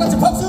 같이 박수.